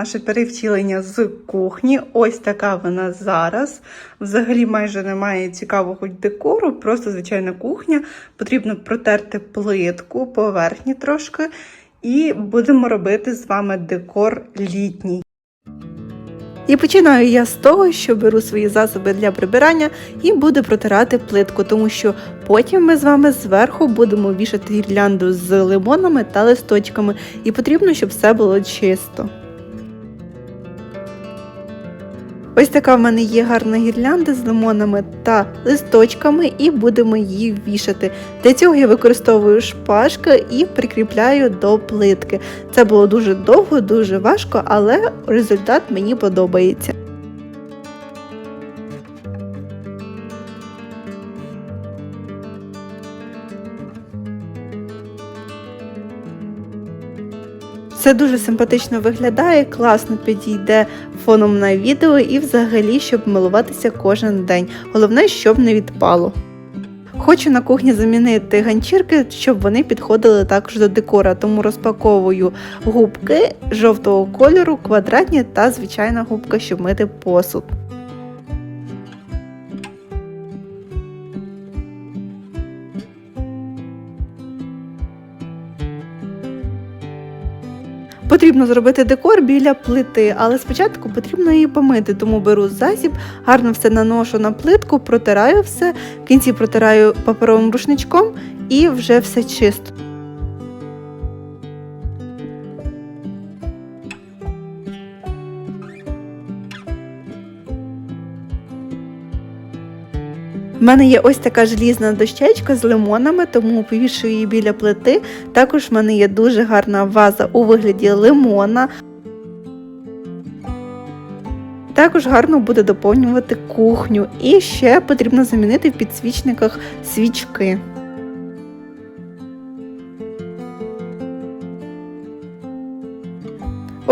Наше перевтілення з кухні. Ось така вона зараз. Взагалі майже немає цікавого декору, просто звичайна кухня. Потрібно протерти плитку, поверхні трошки, і будемо робити з вами декор літній. І починаю я з того, що беру свої засоби для прибирання і буду протирати плитку, тому що потім ми з вами зверху будемо вішати гірлянду з лимонами та листочками, і потрібно, щоб все було чисто. Ось така в мене є гарна гірлянда з лимонами та листочками, і будемо її вішати. Для цього я використовую шпажки і прикріпляю до плитки. Це було дуже довго, дуже важко, але результат мені подобається. Це дуже симпатично виглядає, класно підійде фоном на відео і взагалі, щоб милуватися кожен день. Головне, щоб не відпало. Хочу на кухні замінити ганчірки, щоб вони підходили також до декора, тому розпаковую губки жовтого кольору, квадратні та звичайна губка, щоб мити посуд. Потрібно зробити декор біля плити, але спочатку потрібно її помити, тому беру засіб, гарно все наношу на плитку, протираю все, в кінці протираю паперовим рушничком і вже все чисто. В мене є ось така желізна дощечка з лимонами, тому повішую її біля плити. Також в мене є дуже гарна ваза у вигляді лимона. Також гарно буде доповнювати кухню. І ще потрібно замінити в підсвічниках свічки.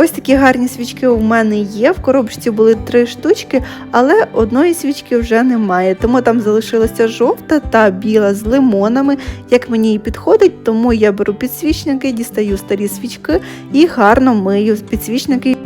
Ось такі гарні свічки у мене є. В коробочці були три штучки, але одної свічки вже немає. Тому там залишилася жовта та біла з лимонами. Як мені і підходить, тому я беру підсвічники, дістаю старі свічки і гарно мию підсвічники.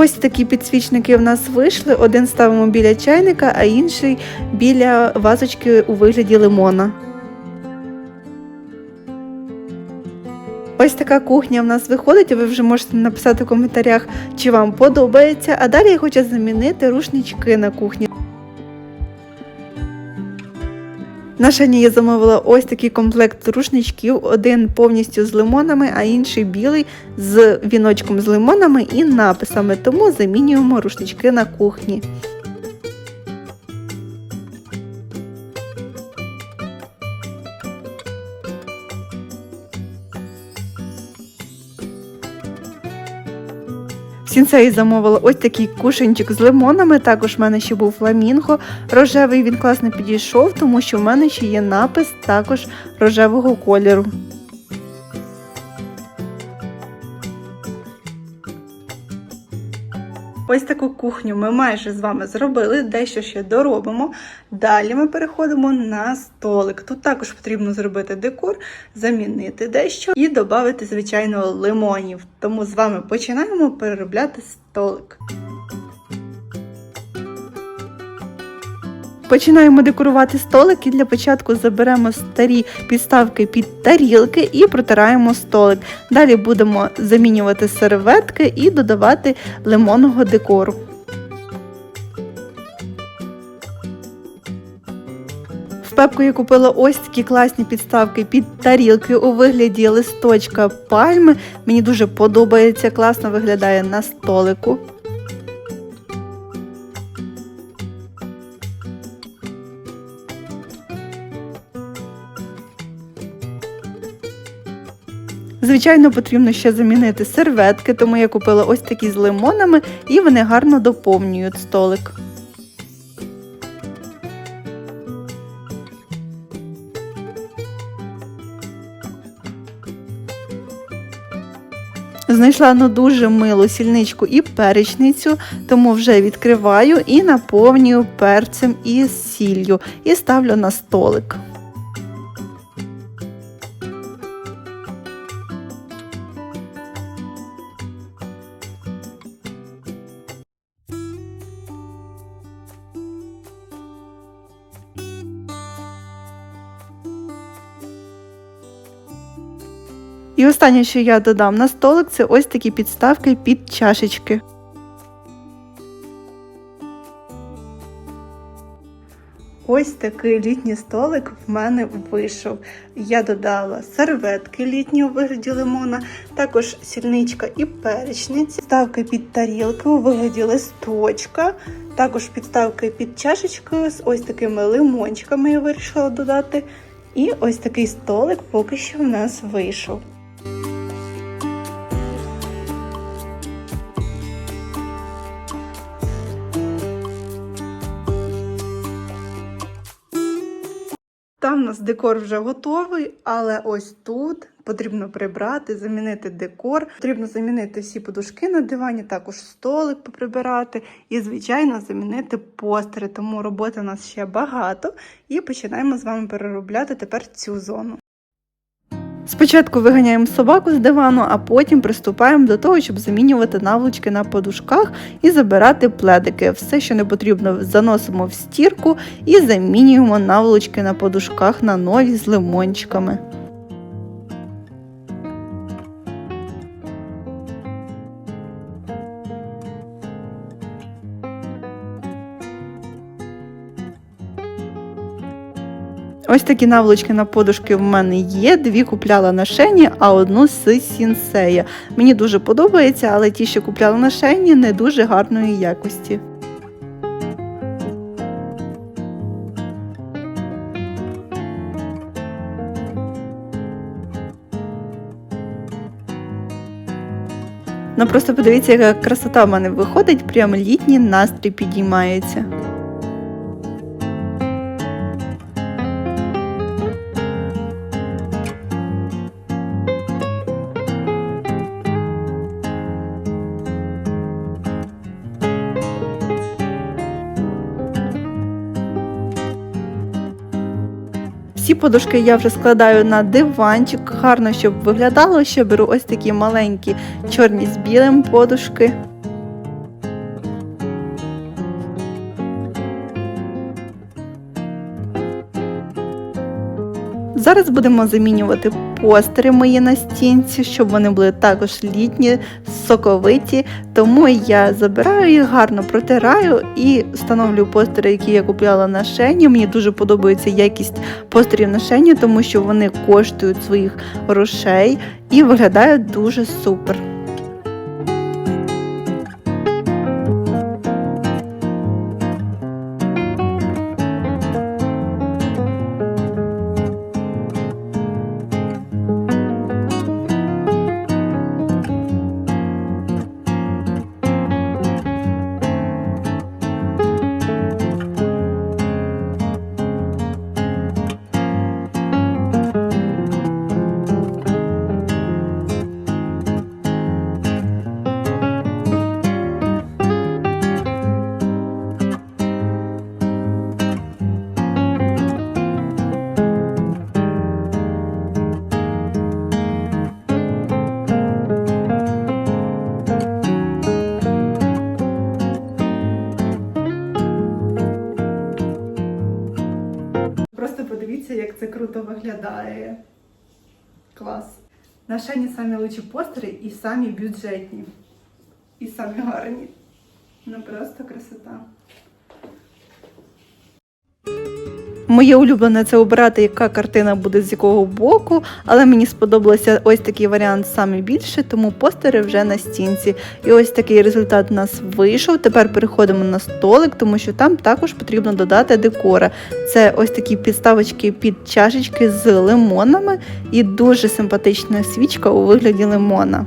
Ось такі підсвічники в нас вийшли. Один ставимо біля чайника, а інший біля вазочки у вигляді лимона. Ось така кухня в нас виходить, ви вже можете написати в коментарях, чи вам подобається. А далі я хочу замінити рушнички на кухні. Наша Нія замовила ось такий комплект рушничків, один повністю з лимонами, а інший білий з віночком з лимонами і написами. Тому замінюємо рушнички на кухні. В Сінсеї замовила ось такий кушенчик з лимонами. Також в мене ще був фламінго рожевий. Він класно підійшов, тому що в мене ще є напис також рожевого кольору. Ось таку кухню ми майже з вами зробили, дещо ще доробимо. Далі ми переходимо на столик. Тут також потрібно зробити декор, замінити дещо і додати, звичайно, лимонів. Тому з вами починаємо переробляти столик. Починаємо декорувати столик і для початку заберемо старі підставки під тарілки і протираємо столик. Далі будемо замінювати серветки і додавати лимонного декору. В пепку я купила ось такі класні підставки під тарілки у вигляді листочка пальми. Мені дуже подобається, класно виглядає на столику. Звичайно, потрібно ще замінити серветки, тому я купила ось такі з лимонами і вони гарно доповнюють столик. Знайшла ну дуже милу сільничку і перечницю, тому вже відкриваю і наповнюю перцем і сіллю і ставлю на столик. І останнє, що я додам на столик, це ось такі підставки під чашечки. Ось такий літній столик в мене вийшов. Я додала серветки літні у вигляді лимона, також сільничка і перечниці, ставки під тарілки у вигляді листочка, також підставки під чашечкою з ось такими лимончиками я вирішила додати. І ось такий столик поки що в нас вийшов. Там у нас декор вже готовий, але ось тут потрібно прибрати, замінити декор. Потрібно замінити всі подушки на дивані, також столик поприбирати і, звичайно, замінити постери. Тому роботи у нас ще багато. І починаємо з вами переробляти тепер цю зону. Спочатку виганяємо собаку з дивану, а потім приступаємо до того, щоб замінювати наволочки на подушках і забирати пледики. Все, що не потрібно, заносимо в стірку і замінюємо наволочки на подушках на нові з лимончиками. Ось такі наволочки на подушки в мене є. Дві купляла на шені, а одну з сінсея. Мені дуже подобається, але ті, що купляла на шені, не дуже гарної якості. Ну просто подивіться, яка красота в мене виходить, прям літній настрій підіймається. Всі подушки я вже складаю на диванчик, гарно, щоб виглядало. Ще беру ось такі маленькі чорні з білим подушки. Зараз будемо замінювати постери мої на стінці, щоб вони були також літні, соковиті. Тому я забираю їх, гарно протираю і встановлюю постери, які я купляла на шені. Мені дуже подобається якість постерів на шені, тому що вони коштують своїх грошей і виглядають дуже супер. Виглядає. Клас. На шені самі лучші постери і самі бюджетні. І самі гарні. Ну просто красота. Моє улюблене це обирати, яка картина буде з якого боку, але мені сподобався ось такий варіант саме більше, тому постери вже на стінці. І ось такий результат у нас вийшов. Тепер переходимо на столик, тому що там також потрібно додати декора. Це ось такі підставочки під чашечки з лимонами і дуже симпатична свічка у вигляді лимона.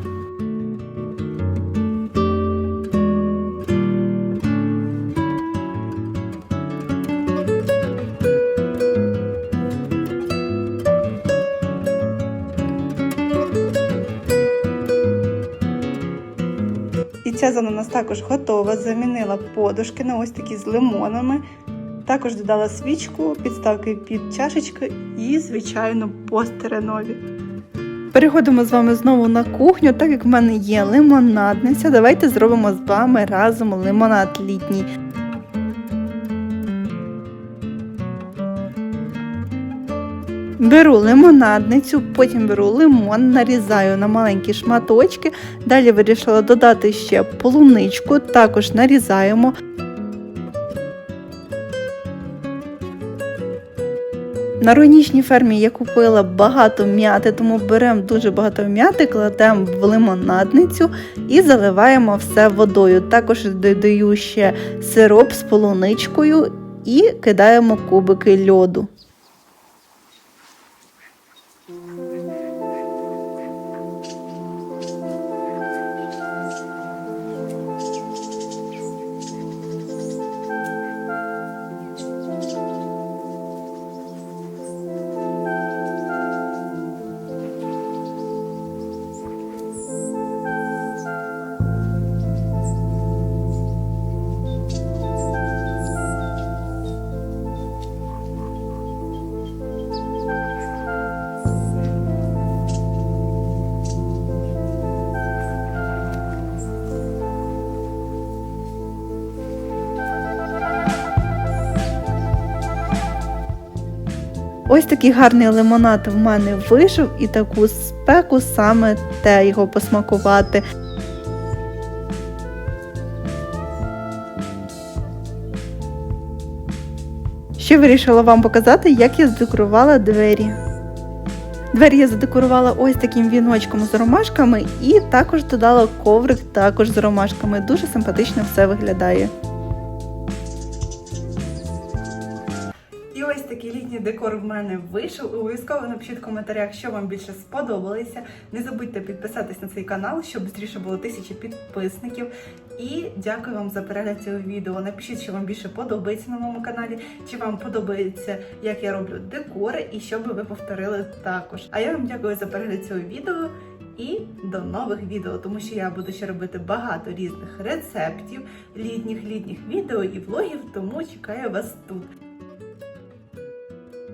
Ця зона у нас також готова. Замінила подушки на ось такі з лимонами. Також додала свічку, підставки під чашечки і, звичайно, постери нові. Переходимо з вами знову на кухню, так як в мене є лимонадниця. Давайте зробимо з вами разом лимонад літній. Беру лимонадницю, потім беру лимон, нарізаю на маленькі шматочки. Далі вирішила додати ще полуничку, також нарізаємо. На руйнічній фермі я купила багато м'яти, тому беремо дуже багато м'яти, кладемо в лимонадницю і заливаємо все водою. Також додаю ще сироп з полуничкою і кидаємо кубики льоду. Ось такий гарний лимонад в мене вийшов і таку спеку саме те його посмакувати. Ще вирішила вам показати, як я задекорувала двері. Двері я задекорувала ось таким віночком з ромашками і також додала коврик також з ромашками. Дуже симпатично все виглядає. Такий декор в мене вийшов. Обов'язково напишіть в коментарях, що вам більше сподобалося. Не забудьте підписатись на цей канал, щоб швидше було тисячі підписників. І дякую вам за перегляд цього відео. Напишіть, що вам більше подобається на моєму каналі, чи вам подобається, як я роблю декори, і що би ви повторили також. А я вам дякую за перегляд цього відео. І до нових відео, тому що я буду ще робити багато різних рецептів, літніх літніх відео і влогів, тому чекаю вас тут.